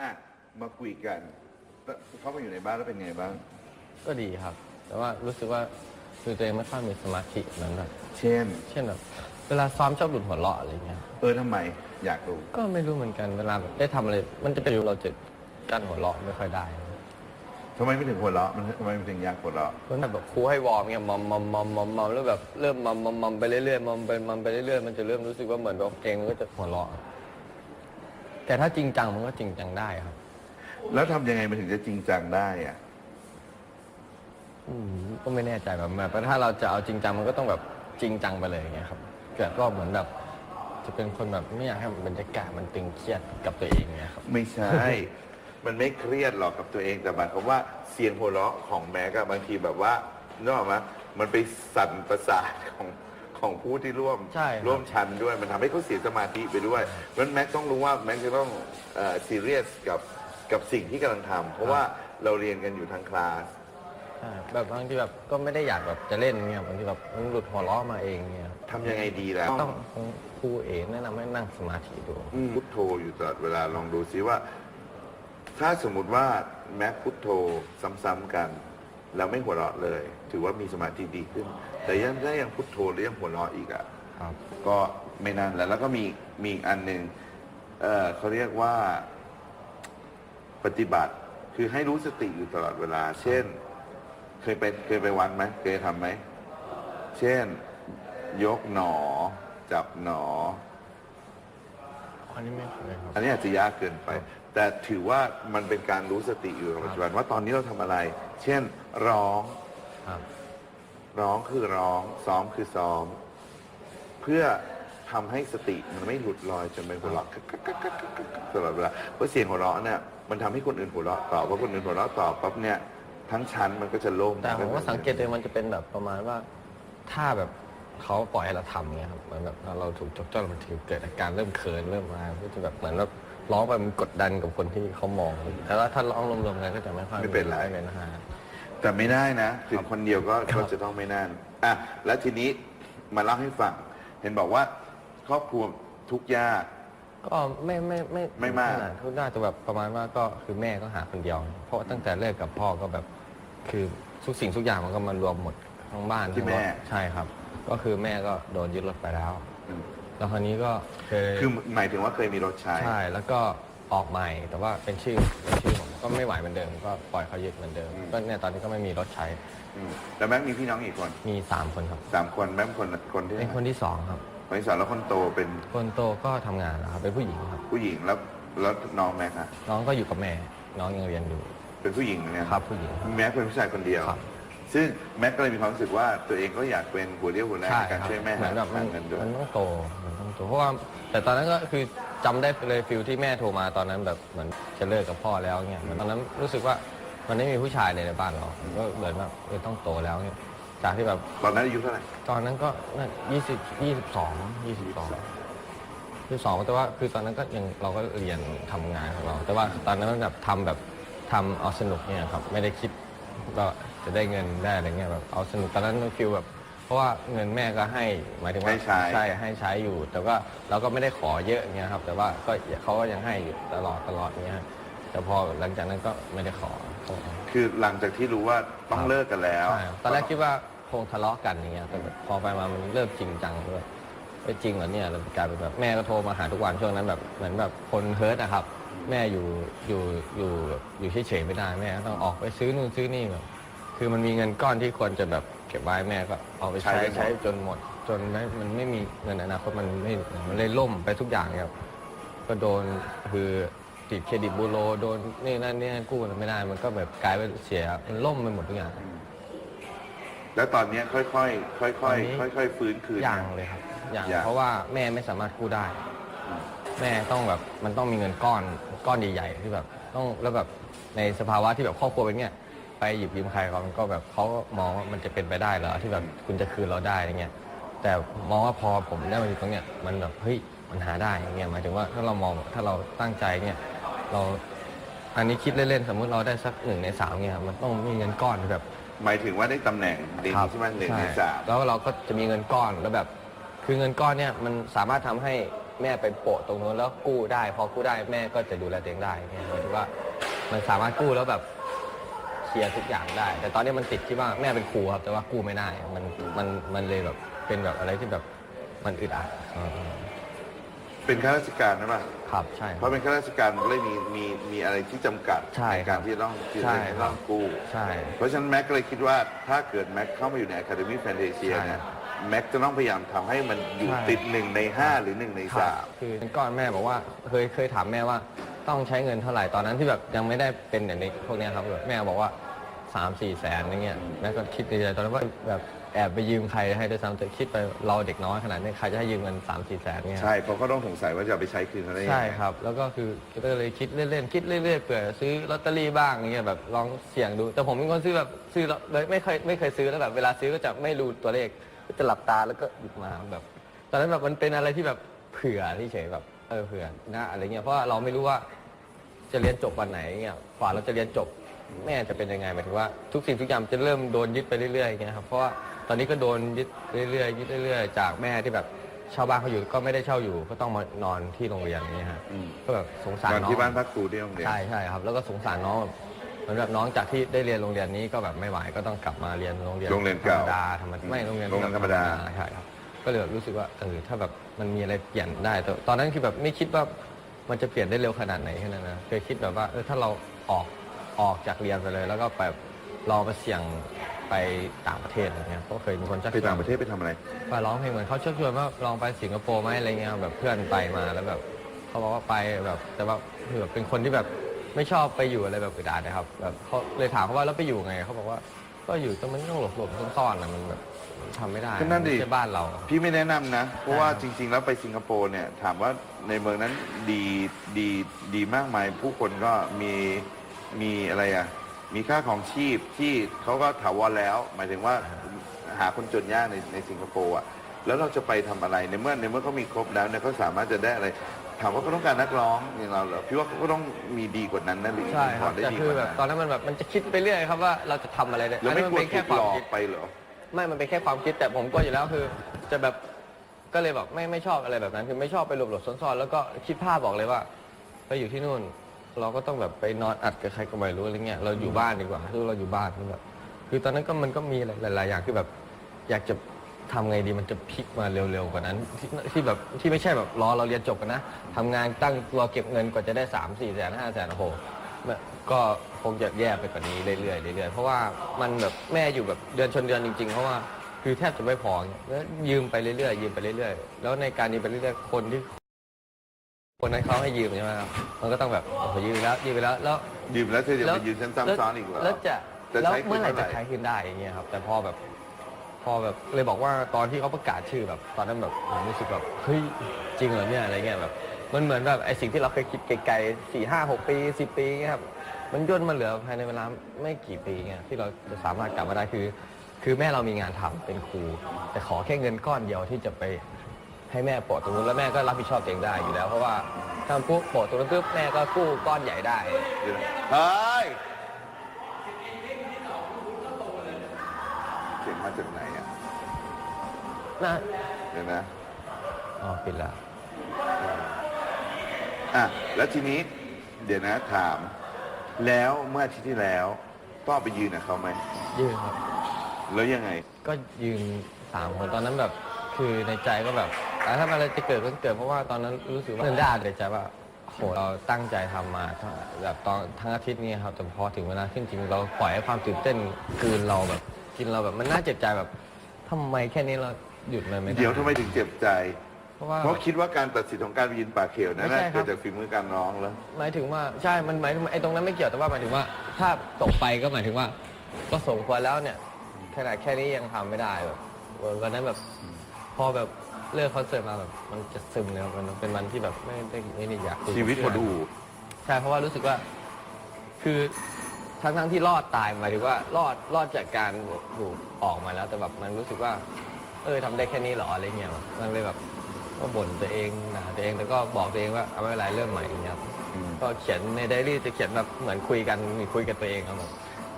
อะมาคุยกันแล้วเขามาอยู่ในบ้านแล้วเป็นไงบ้าง ก็ดีครับ แต่ว่ารู้สึกว่าคือตัวเองไม่ค่อยมีสมาธิเหมือนแบบเช่น เช่นแบบเวลาซ้อมชอบหลุดหัวเราะอะไรเงี้ย เออทำไม อยากรู้ ก็ไม่รู้เหมือนกันเวลาแบบได้ทำอะไร มันจะเป็นเราจะกั้นหัวเราะไม่ค่อยได้ทำไมไม่ถึงหัวเราะมันทำไมมันถึงอยากหัวเราะเพราะแบบครูให้วอร์มเงี้ยมอมมอมมอมมอมมอมแล้วแบบเริ่มมอมมอมมอมไปเรื่อยๆมอมไปมอมไปเรื่อยๆมันจะเริ่มรู้สึกว่าเหมือนแบบเพลงมันก็จะหัวเราะ แต่ถ้าจริงจังมันก็จริงจังได้ครับ แล้วทำยังไงมันถึงจะจริงจังได้อะอืมก็ไม่แน่ใจแบบแบบถ้าเราจะเอาจริงจังมันก็ต้องแบบจริงจังไปเลยอย่างเงี้ยครับ เกิดก็เหมือนแบบ จะเป็นคนแบบไม่อยากให้บรรยากาศมันตึงเครียดกับตัวเองเงี้ยครับ ไม่ใช่ มันไม่เครียดหรอกกับตัวเองแต่หมายความว่าเสียงหัวเราะของแม็กอะบางทีแบบว่านึกออกไหมมันไปสั่นประสาทของ ของผู้ที่ร่วมใช่ครับร่วมชั้นด้วย มันทำให้เขาเสียสมาธิไปด้วยเพราะฉะนั้นแม็กต้องรู้ว่าแม็กจะต้องซีเรียสกับกับสิ่งที่กำลังทำเพราะว่าเราเรียนกันอยู่ทั้งคลาส ใช่แบบบางทีแบบก็ไม่ได้อยากแบบจะเล่นเงี้ยบางทีแบบมันหลุดหัวเราะมาเองเงี้ยครับทำยังไงดีแล้ว ต้องครูเอแนะนำให้นั่งสมาธิดู พุทโธอยู่ตลอดเวลาลองดูซิว่า ถ้าสมมุติว่าแม็กพุทโธซ้ำๆกัน แล้วไม่หัวเราะเลย ถือว่ามีสมาธิดีขึ้น แต่ยังถ้ายังพุทโธหรือยังหัวเราะอีกอะครับ ก็ไม่นานแล้วแล้วก็มีมีอีกอันหนึ่งเออเขาเรียกว่าปฏิบัติคือให้รู้สติอยู่ตลอดเวลา เช่น เคยไปเคยไปวันไหมเคยทำไหม เช่น ยกหนอ จับหนอ อันนี้ไม่เคยครับ อันนี้อาจจะยากเกินไป แต่ถือว่ามันเป็นการรู้สติอยู่กับปัจจุบันว่าตอนนี้เราทำอะไร เช่นร้อง ครับ ร้องคือร้อง ซ้อมคือซ้อม เพื่อทำให้สติมันไม่หลุดลอยจนเป็นหัวเราะกักกักกักกักกักกักตลอดเวลาเพราะเสียงหัวเราะเนี่ยมันทำให้คนอื่นหัวเราะต่อเพราะคนอื่นหัวเราะต่อปั๊บเนี่ยทั้งชั้นมันก็จะโล่งแต่ผมว่าสังเกตเลยมันจะเป็นแบบประมาณว่า ถ้าแบบเขาปล่อยให้เราทำเงี้ยครับเหมือนแบบเราถูกจกจ้องมันถึงเกิดอาการเริ่มเขินเริ่มมาก็จะแบบเหมือนแบบ ร้องไปมันกดดันกับคนที่เขามอง แต่ว่าถ้าร้องรวมๆกันก็จะไม่ค่อยไม่เป็นไรไม่เป็นนะฮะ แต่ไม่ได้นะถึงคนเดียวก็ก็จะต้องไม่นั่นอะแล้วทีนี้มาเล่าให้ฟัง เห็นบอกว่าครอบครัวทุกข์ยาก ก็ไม่ไม่ไม่ไม่มาก ขนาดทุกน่าจะแบบประมาณว่าก็คือแม่ก็หาคนเดียว เพราะว่าตั้งแต่เลิกกับพ่อก็แบบ คือทุกสิ่งทุกอย่างมันก็มารวมหมดทั้งบ้านที่ทั้งรถแม่ ใช่ครับ ก็คือแม่ก็โดนยึดรถไปแล้ว อืม แล้วคราวนี้ก็เคยคือหมายถึงว่าเคยมีรถใช้ ใช่แล้วก็ออกใหม่ แต่ว่าเป็นชื่อเป็นชื่อผมก็ไม่ไหวเหมือนเดิม ก็ปล่อยเขายึดเหมือนเดิมอืม ก็เนี่ยตอนนี้ก็ไม่มีรถใช้อืมแล้วแม็กมีพี่น้องกี่คนมีสามคนครับสามคนแม็กเป็นคนคนที่เป็นคนที่สองครับ คนที่สามแล้วคนโตเป็นคนโตก็ทำงานแล้วครับเป็นผู้หญิงครับ ผู้หญิงแล้วแล้วน้องแม็กอะน้องก็อยู่กับแม่ น้องยังเรียนอยู่เป็นผู้หญิงเนี่ยครับผู้หญิงครับ แม็กเป็นผู้ชายคนเดียว ครับ ซึ่งแม็กก็เลยมีความรู้สึกว่าตัวเองก็อยากเป็นหัวเรี่ยวหัวแรงใช่ในการครับช่วยแม่เหมืหาอนแบบมัหานเงินด้วยมันต้องโตมันต้องโตเพราะว่าแต่ตอนนั้นก็คือจำได้เลยฟิลที่แม่โทรมาตอนนั้นแบบเหมือนจะเลิกกับพ่อแล้วเนี่ยเหมือนตอนนั้นรู้สึกว่ามันไม่มีผู้ชายเลยในบ้านเราก็เหมือนแบบเออต้องโตแล้วเนี่ยจากที่แบบตอนนั้นอายุเท่าไหร่ ตอนนั้นก็น่ายี่สิบยี่สิบสองยี่สิบสองคือสองแต่ว่าคือตอนนั้นก็ยังเราก็เรียนทำงานของเรา แต่ว่าตอนนั้นมันแบบทำแบบทำเอาสนุกเนี่ยครับไม่ได้คิด ว่าจะได้เงินได้อะไรเงี้ยแบบเอาสนุกตอนนั้นฟิลแบบ เพราะว่าเงินแม่ก็ให้หมายถึงว่าให้ใช้ ใช่ให้ใช้อยู่ แต่ว่าเราก็ไม่ได้ขอเยอะเงี้ยครับ แต่ว่าก็เขาก็ยังให้อยู่ตลอดตลอดเงี้ยแต่พอหลังจากนั้นก็ไม่ได้ขอ คือหลังจากที่รู้ว่าต้องเลิกกันแล้ว ใช่ครับตอนแรกคิดว่าคงทะเลาะกันอย่างเงี้ยแต่แบบพอไปมามันเริ่มจริงจังด้วยไปจริงเหรอเนี่ยแล้วกลายเป็นแบบแม่ก็โทรมาหาทุกวันช่วงนั้นแบบเหมือนแบบคนเฮิร์ตอะครับ แม่อยู่อยู่อยู่แบบอยู่เฉยๆไม่ได้แม่ก็ต้องออกไปซื้อนู่นซื้อนี่แบบ คือมันมีเงินก้อนที่ควรจะแบบเก็บไว้แม่ก็เอาไปใช้ใช้ไปหมด ใช้จนหมด จนไม่มันไม่มีเงินอนาคตมันไม่มันเลยล่มไปทุกอย่างครับก็โดนคือติดเครดิตบูโรโดนนี่นั่นนี่กู้อะไรไม่ได้ มันก็แบบกลายเป็นเสียมันล่มไปหมดทุกอย่าง แล้วตอนเนี้ยค่อยๆค่อยๆตอนนี้ ค่อยๆ ฟื้นคืน อย่างเลยครับ อย่างอย่าง เพราะว่าแม่ไม่สามารถกู้ได้ แม่ต้องแบบมันต้องมีเงินก้อนก้อนใหญ่ๆที่แบบต้องแล้วแบบในสภาวะที่แบบครอบครัวเป็นเนี้ยไปหยิบยืมใครเขามันก็แบบเขาก็มองว่ามันจะเป็นไปได้เหรอที่แบบคุณจะคืนเราได้อะไรเงี้ยแต่มองว่าพอผมได้มาอยู่ตรงเนี้ยมันแบบเฮ้ยมันหาได้อย่างเงี้ยหมายถึงว่าถ้าเรามองถ้าเราตั้งใจเนี่ยเราอันนี้คิดเล่นๆสมมุติเราได้สักหนึ่งในสามเนี่ยมันต้องมีเงินก้อนที่แบบหมายถึงว่าได้ตำแหน่งดีครับใช่ไหมหนึ่งในช่สามแล้วเราก็จะมีเงินก้อนแล้วแบบ คือเงินก้อนเนี่ยมันสามารถทำให้ แม่ไปโปะตรงนู้นแล้วกู้ได้ พอกู้ได้แม่ก็จะดูแลตัวเองได้เนี่ยหมายถึงว่ามันสามารถกู้แล้วแบบเคลียร์ทุกอย่างได้ แต่ตอนนี้มันติดที่ว่าแม่เป็นครูครับ แต่ว่ากู้ไม่ได้ มันมันมันเลยแบบเป็นแบบอะไรที่แบบมันอึดอัดอ่าเป็นข้าราชการนะป่ะครับใช่คเพรับ ราะเป็นข้าราชการมันก็เลยมีมีมีอะไรที่จำกัดใช่ครับการที่จะต้องที่จะใช่ต้องกู้ ใช่ เพราะฉะนั้นแม็กก็เลยคิดว่าถ้าเกิดแม็กเข้ามาอยู่ใน Academy Fantasia ใช่เนี่ย แม็กจะต้องพยายามทำให้มันอยู่ใช่ ติดหนึ่งในห้าหรือหนึ่งในครับสามคือก้อนแม่บอกว่าเคยเคยถามแม่ว่าต้องใช้เงินเท่าไหร่ตอนนั้นที่แบบยังไม่ได้เป็นอย่างนี้พวกเนี้ยครับแบบแม่บอกว่าสามสี่แสนอย่างเงี้ยแม่ก็คิดในใจตอนนั้นว่าแบบแอบไปยืมใครให้ด้วยซ้ำแต่คิดไปเราเด็กน้อยขนาดนี้ใครจะให้ยืมเงินสามสี่แสนเนี่ยใช่เพราะเขาต้องสงสัยว่าจะเอาไปใช้คืนเขาได้ยังไง ใช่ครับ แล้วก็คือก็เลยคิดเล่นๆ คิดเรื่อยๆ เผื่อซื้อลอตเตอรี่บ้างอย่างเงี้ยแบบลองเสี่ยงดู แต่ผมเป็นคนซื้อแบบซื้อแล้วเลยไม่เคยไม่เคยซื้อแล้วแบบเวลาซื้อก็จะไม่รู้ตัวเลข ก็จะหลับตาแล้วก็หยิบมาแบบ ตอนนั้นแบบมันเป็นอะไรที่แบบเผื่อที่เฉยแบบเออเผื่อนะอะไรเงี้ยเพราะว่าเราไม่รู้ว่าจะเรียนจบวันไหนเงี้ยกว่าเราจะเรียนจบแม่จะเป็นยังไงหมายถึงว่าทุกสิ่งทุกอย่างจะเริ่มโดนยึดไปเรื่อยๆเงี้ยครับเพราะว่าตอนนี้ก็โดนยึดเรื่อยๆยึดเรื่อยๆ จากแม่ที่แบบเช่าบ้านเขาอยู่ก็ไม่ได้เช่าอยู่ ก็ต้องมานอนที่โรงเรียนอย่างเงี้ยฮะอืม ก็แบบสงสารนอนน้องที่บ้านพักครูที่โรงเรียน ใช่ใช่ครับ แล้วก็สงสารน้องแบบ เหมือนแบบน้องจากที่ได้เรียนโรงเรียนนี้ก็แบบไม่ไหวก็ต้องกลับมาเรียนโรงเรียนโรงเรียนธรเก่ารมดาธรรมดาไม่โรงเรียนโรงเรียนธรรมดา ใช่ครับก็เลยแบบรู้สึกว่าเออถ้าแบบมันมีอะไรเปลี่ยนได้แต่ตอนนั้นคือแบบไม่คิดว่ามันจะเปลี่ยนได้เร็วขนาดไหนแค่นั้นนะเคยคิดแบบว่าเออถ้าเราออกออกจากเรียนไปเลย แล้วก็แบบลองไปเสี่ยงไปต่างประเทศอะไรเงี้ยเพราะเคยมีคนชักไปชวน ต่างประเทศไปทำอะไร ไปร้องเพลงเหมือนเขาชักชวนว่าลองไปสิงคโปร์ไหมอะไรเงี้ยแบบเพื่อนไปมาแล้วแบบเขาบอกว่าไปแบบแต่ว่าคือแบบเป็นคนที่แบบ ไม่ชอบไปอยู่อะไรแบบอึดอัดนะครับแบบเขาเลยถามเขาว่าแล้วไปอยู่ไงเขาบอกว่า ก็อยู่แต่มันต้องหลบหลบๆซ่อนๆนะมันแบบทำไม่ได้ก็นั่นดิ ไม่ใช่บ้านเรา พี่ไม่แนะนำนะ เพราะว่าใช่จริง ๆ แล้วไปสิงคโปร์เนี่ยถามว่าในเมืองนั้นดีดีดีมากมาย ผู้คนก็มีมีอะไรอะ มีค่าของชีพที่เขาก็ถาวรแล้ว หมายถึงว่าหาคนจนยากในในสิงคโปร์อะแล้วเราจะไปทำอะไรในเมื่อในเมื่อเขามีครบแล้วเนี่ยเขาสามารถจะได้อะไร ถามว่าเขาต้องการนักร้องอย่างเราเหรอพี่ว่าเขาก็ต้องมีดีกว่านั้นนะหรือใช่คพรัอบได้แต่ดีคืกอว่าแบบตอนั้นนนั้นมันแบบมันจะคิดไปเรื่อยครับว่าเราจะทำอะไรได้แล้วไม่อันกลัวนั้นนเป็นถูแค่กควาหลมอกคิดไปเหรอ ไม่มันเป็นแค่ความคิดแต่ผมก็อยู่แล้วคือ จะแบบก็เลยแบบไม่ไม่ชอบอะไรแบบนั้น คือไม่ชอบไปหลบหลบซ่อนๆแล้วก็คิดภาพบอกเลยว่าไปอยู่ที่นู่น เราก็ต้องแบบไปนอนอัดกับใครก็ไม่รู้อะไรเงี้ยเราอยู่บ้านดีกว่าคือเราอยู่บ้านคือแบบคือตอนนั้นก็มันก็มีหลายๆอย่างคือแบบ อยากจะ ทำไงดีมันจะพลิกมาเร็วๆกว่านั้นที่ที่แบบที่ไม่ใช่แบบรอเราเรียนจบกันนะทำงานตั้งตัวเก็บเงินกว่าจะได้สามสี่แสนห้าแสนโอ้โหแบบก็คงจะแย่ไปกว่านี้เรื่อยๆเรื่อยๆเพราะว่ามันแบบแม่อยู่แบบเดือนชนเดือนจริงๆ เพราะว่าคือแทบจะไม่พอแล้วยืมไปเรื่อยๆยืมไปเรื่อยๆ แล้วในการยืมไปเรื่อยๆคนที่ คนนั้นเขาให้ยืมใช่ไหมครับมันก็ต้องแบบโอ้โหยืมแล้วยืมไปแล้วแล้ว ยืมแล้วเธอจะไปยืมฉันซ้ำซ้อนอีกเหรอ แล้วจะจะแล้วใช้คืนเมื่อไหร่เท่าไหร่ จะใช้คืนได้อย่างเงี้ยครับ แต่พอแบบ พอแบบเลยบอกว่าตอนที่เขาประกาศชื่อแบบ ตอนนั้นแบบผมรู้สึกแบบเฮ้ยจริงเหรอเนี่ยอะไรเงี้ยแบบมันเหมือนแบบไอสิ่งที่เราเคยคิดไกลๆสี่ห้าหกปีสิบปีเงี้ยครับมันย่นมาเหลือภายในเวลาไม่กี่ปีเงี้ยที่เราจะสามารถกลับมาได้คือ คือแม่เรามีงานทำเป็นครู แต่ขอแค่เงินก้อนเดียวที่จะไปให้แม่โปะตรงนู้นแล้วแม่ก็รับผิดชอบเองได้อยู่แล้วเพราะว่าถ้าปุ๊บโปะตรงนั้นปุ๊บแม่ก็กู้ก้อนใหญ่ได้เฮ้ยเสียงมาจากไหน นะเดี๋ยวนะอ๋อปิดแล้วอะแล้วทีนี้เดี๋ยวนะถาม แล้วเมื่ออาทิตย์ที่แล้วป้อไปยืนกับเขาไหมยืนครับ แล้วยังไง ก็ยืนสามคนตอนนั้นแบบ คือในใจก็แบบอะถ้าอะไรจะเกิดก็เกิดเพราะว่าตอนนั้นรู้สึกว่าเดินได้ในใจว่าโหเราตั้งใจทำมาทั้งแบบตอนทั้งอาทิตย์นี้ครับแต่พอถึงเวลาขึ้นจริงเราปล่อยให้ความตื่นเต้นกลืนเราแบบกินเราแบบมันน่าเจ็บใจแบบทำไมแค่นี้เรา หยุดมันไม่ได้เดี๋ยวทำไมถึงเจ็บใจ เพราะว่า เพราะคิดว่าการตัดสินของการไปยืนปากเขียวนั้นไม่น่ะใช่ครับ เกิดจากฝีมือการร้องแล้ว หมายถึงว่าใช่ มันหมายถึงไอ้ตรงนั้นไม่เกี่ยวแต่ว่าหมายถึงว่า ถ้าตกไปก็หมายถึงว่า ก็สมควรแล้วเนี่ยขนาดแค่นี้ยังทำไม่ได้แบบวันนั้นแบบพอแบบเลิกคอนเสิร์ตมาแบบมันจะซึมเลยครับมันเป็นวันที่แบบไม่ได้ไม่ได้อยากคุยกับชีวิตหดเพื่อนหูใช่เพราะว่ารู้สึกว่าคือทั้งทั้งที่รอดตายหมายถึงว่ารอดรอดจากการถูกออกมาแล้ว แต่แบบมันรู้สึกว่า เออทำได้แค่นี้เหรออะไรเงี้ยมันเลยแบบก็บ่นตัวเองนะตัวเองแต่ก็บอกตัวเองว่าเอาไม่เป็นไรเริ่มใหม่อย่างเงี้ยครับอืมก็เขียนในไดอารี่จะเขียนแบบเหมือนคุยกันมีคุยกับตัวเองครับแบบ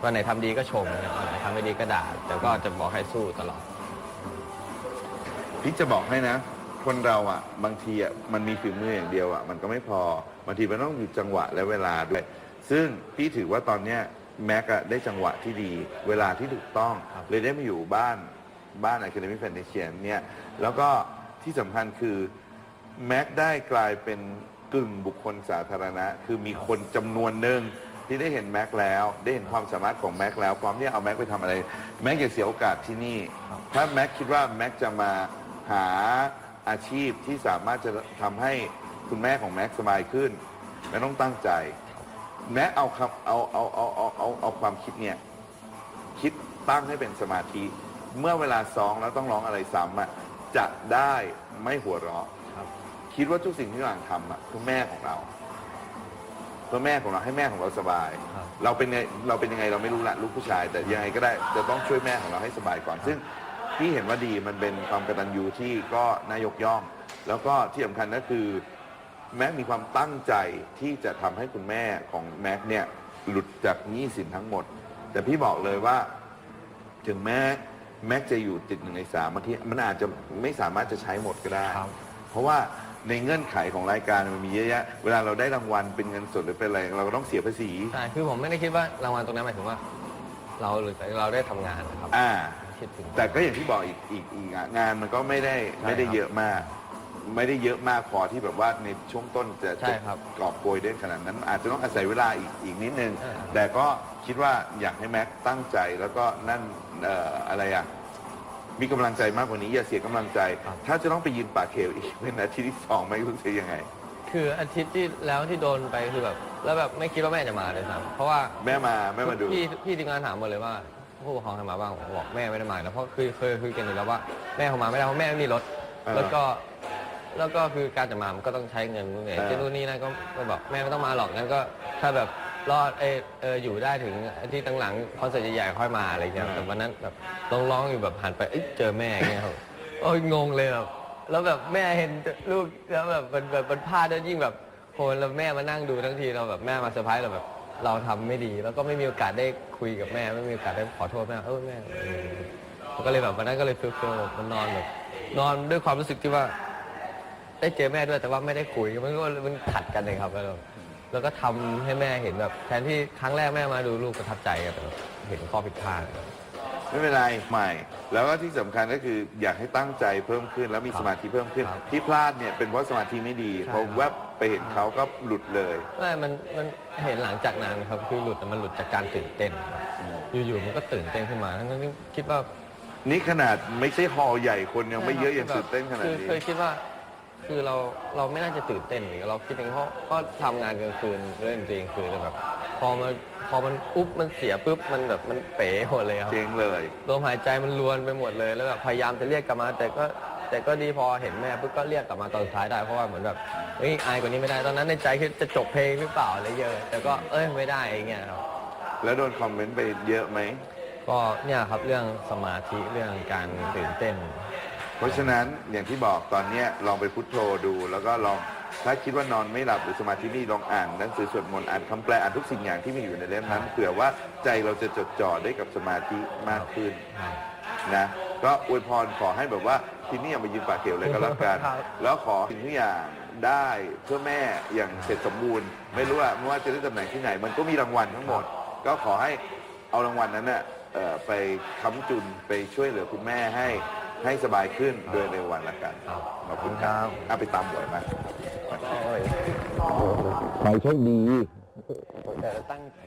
วันไหนทำดีก็ชมนะครับวันไหนทำไม่ดีก็ด่าแต่ก็จะบอกให้สู้ตลอด พี่จะบอกให้นะ คนเราอะ บางทีอะมันมีฝีมืออย่างเดียวอะมันก็ไม่พอบางทีมันต้องอยู่จังหวะและเวลาด้วย ซึ่งพี่ถือว่าตอนเนี้ยแม็กอะได้จังหวะที่ดี เวลาที่ถูกต้อง ครับ เลยได้มาอยู่บ้าน บ้าน Academy f a n t a s i a เนี่ยแล้วก็ที่สำคัญคือแม็กได้กลายเป็นกึ่งบุคคลสาธารณะ คือมีคนจำนวนหนึ่งที่ได้เห็นแม็กแล้ว ได้เห็นความสามารถของแม็กแล้วพร้อมที่จะเอาแม็กไปทำอะไร แม็กอย่าเสียโอกาสที่นี่ ถ้าแม็กคิดว่าแม็กจะมาหาอาชีพที่สามารถจะทำให้คุณแม่ของแม็กสบายขึ้นแม็กต้องตั้งใจ แม้เอาคำเอาเอาเอาเอาเอาเอาความคิดเนี่ย คิดตั้งให้เป็นสมาธิ เมื่อเวลาซ้อมแล้วต้องร้องอะไรซ้ำอะจะได้ไม่หัวเราะครับ คิดว่าทุกสิ่งที่เราทำอะคือแม่ของเราเพื่อแม่ของเราให้แม่ของเราสบาย ครับ เราเป็นไงเราเป็นยังไงเราไม่รู้ละลูกผู้ชาย แต่ยังไงก็ได้จะต้องช่วยแม่ของเราให้สบายก่อน ซึ่งพี่เห็นว่าดีมันเป็นความกตัญญูที่ก็น่ายกย่อง แล้วก็ที่สำคัญก็คือ แม็กมีความตั้งใจที่จะทำให้คุณแม่ของแม็กเนี่ยหลุดจากหนี้สินทั้งหมด แต่พี่บอกเลยว่า ถึงแม้ แม็กจะอยู่ติดหนึ่งในสามบางทีมันอาจจะไม่สามารถจะใช้หมดก็ได้ ครับ เพราะว่าในเงื่อนไขของรายการมันมีเยอะแยะ เวลาเราได้รางวัลเป็นเงินสดหรือเป็นอะไรเราก็ต้องเสียภาษี ใช่คือผมไม่ได้คิดว่ารางวัลตรงนั้นหมายถึงว่า เราหรือเราได้ทำงานนะครับอ่า คิดถึง แต่ก็อย่างที่บอกอีกอีกอีกอะงานมันก็ไม่ได้ใช่ไม่ได้ครับเยอะมาก ไม่ได้เยอะมากพอที่แบบว่าในช่วงต้นจะใช่ครับกอบโกยได้ขนาดนั้น อาจจะต้องอาศัยเวลาอีกอีกนิดนึงใช่ครับแต่ก็คิดว่าอยากให้แม็กตั้งใจแล้วก็นั่นเอ่ออะไรอะ มีกำลังใจมากกว่านี้ อย่าเสียกำลังใจถ้าจะต้องไปยืนป่าเขวอีกเป็นอาทิตย์ที่สองไม่รู้จะยังไง คืออาทิตย์ที่แล้วที่โดนไปคือแบบ แล้วแบบไม่คิดว่าแม่จะมาเลยซ้ำเพราะว่าแม่มาแม่มาดู พี่พี่ทีมงานถามหมดเลยว่าผู้ปกครองทำมาบ้างผมบอกแม่ไม่ได้มาแล้วเพราะคือเคยคุยกันอยู่แล้วว่าแม่เขามาไม่ได้เพราะแม่ไม่มีรถเออ แล้วก็ แล้วก็คือการจะมามันก็ต้องใช้เงินนู่นนี่เออที่นู่นนี่นั่นก็ก็บอกแม่ไม่ต้องมาหรอกงั้นก็ถ้าแบบรอดเออเอออยู่ได้ถึงอาที่ตั้งหลังคอนเสิร์ตใหญ่ๆค่อยมาอะไรเงี้ยแต่วันนั้นแบบร้องๆอยู่แบบหันไปเอ้ยเจอแม่อย่างเงี้ยครับโอ้ยงงเลยแบบแล้วแบบแม่เห็นลูกแล้วแบบมันแบบมันพลาดแล้วยิ่งแบบโหแล้วแม่มานั่งดูทั้งทีเราแบบแม่มาเซอร์ไพรส์เราแบบเราทำไม่ดี แล้วก็ไม่มีโอกาสได้คุยกับแม่ ไม่มีโอกาสได้ขอโทษแม่เออแม่เออก็เลยแบบวันนั้นก็เลยเฟลๆแบบมันนอนแบบนอนด้วยความรู้สึกที่ว่า ได้เจอแม่ด้วยแต่ว่าไม่ได้คุยมันก็มันขัดกันเลยครับแล้วแล้วก็ทำให้แม่เห็นแบบแทนที่ครั้งแรกแม่มาดูลูกประทับใจกันแบบเห็นข้อผิดพลาด ไม่เป็นไรใหม่ แล้วก็ที่สำคัญก็คืออยากให้ตั้งใจเพิ่มขึ้น แล้วมีครับสมาธิเพิ่มขึ้น ครับที่พลาดเนี่ยเป็นเพราะสมาธิไม่ดีใช่ พอครับแวบไปเห็นเขาก็หลุดเลย ไม่มันมันเห็นหลังจากนั้นครับคือหลุดแต่มันหลุดจากการตื่นเต้นครับอยู่ๆมันก็ตื่นเต้นขึ้นมาทั้งๆที่คิดว่า นี่ขนาดไม่ใช่ฮอลล์ใหญ่คนยังไม่เยอะอย่างใช่ครับตื่นเต้นขนาดคือนี้ เคยคิดว่า คือเราเราไม่น่าจะตื่นเต้นหรือเราคิดเองเพราะก็ทำงานกลางคืนเล่นดนตรีกลางคืนแต่แบบพอมันพอมันอุ๊บมันเสียปุ๊บมันแบบมันเป๋หมดเลยครับ เจ๊งเลย ลมหายใจมันรวนไปหมดเลยแล้วแบบพยายามจะเรียกกลับมา แต่ก็แต่ก็ดีพอเห็นแม่ปุ๊บก็เรียกกลับมาตอนสุดท้ายได้เพราะว่าเหมือนแบบเฮ้ยอายกว่านี้ไม่ได้ตอนนั้นในใจคือจะจบเพลงหรือเปล่าอะไรเยอะ แต่ก็เอ้ยไม่ได้อย่างเงี้ยครับแล้วโดนคอมเมนต์ไปเยอะไหมก็เนี่ยครับเรื่องสมาธิเรื่องการตื่นเต้น เพราะฉะนั้นอย่างที่บอกตอนเนี้ยลองไปพุทโธดู แล้วก็ลองถ้าคิดว่านอนไม่หลับหรือสมาธิไม่ดีลองอ่านหนังสือสวดมนต์อ่านคำแปลอ่านทุกสิ่งอย่างที่มีอยู่ในเล่มนั้นครับเผื่อว่าใจเราจะจดจ่อได้กับสมาธิมากขึ้นนะก็อวยพรขอให้แบบว่าที่นี่อย่ามายืนปากเขียวเลยก็แล้วกัน ครับ แล้วขอสิ่งทุกอย่างได้เพื่อแม่อย่างเสร็จสมบูรณ์ ไม่รู้ว่าไม่ว่าจะได้ตำแหน่งที่ไหน มันก็มีรางวัลทั้งหมด ก็ขอให้เอารางวัลนั้นน่ะเอ่อไปค้ำจุนไปช่วยเหลือคุณแม่ให้ ให้สบายขึ้นโดยเร็ววันละกันครับขอบคุณครับเอาไปตามบ่อยมากโอ้ยขอให้โชคดีแต่ตั้งใจ